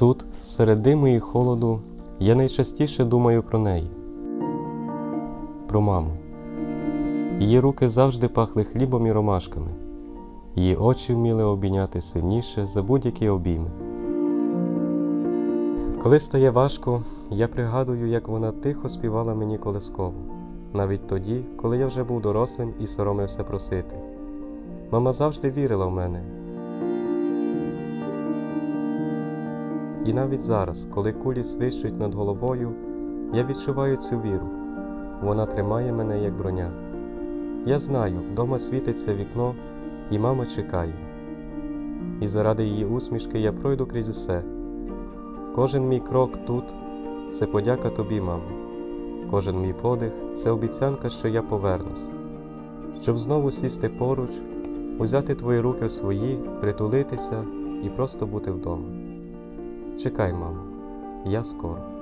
Тут, серед диму і холоду, я найчастіше думаю про неї, про маму. Її руки завжди пахли хлібом і ромашками, її очі вміли обійняти сильніше за будь-які обійми. Коли стає важко, я пригадую, як вона тихо співала мені колискову, навіть тоді, коли я вже був дорослим і соромився просити. Мама завжди вірила в мене. І навіть зараз, коли кулі свищують над головою, я відчуваю цю віру. Вона тримає мене як броня. Я знаю, вдома світиться вікно, і мама чекає. І заради її усмішки я пройду крізь усе. Кожен мій крок тут це подяка тобі, мамо. Кожен мій подих це обіцянка, що я повернусь, щоб знову сісти поруч, узяти твої руки в свої, притулитися і просто бути вдома. Чекай, мамо, я скоро.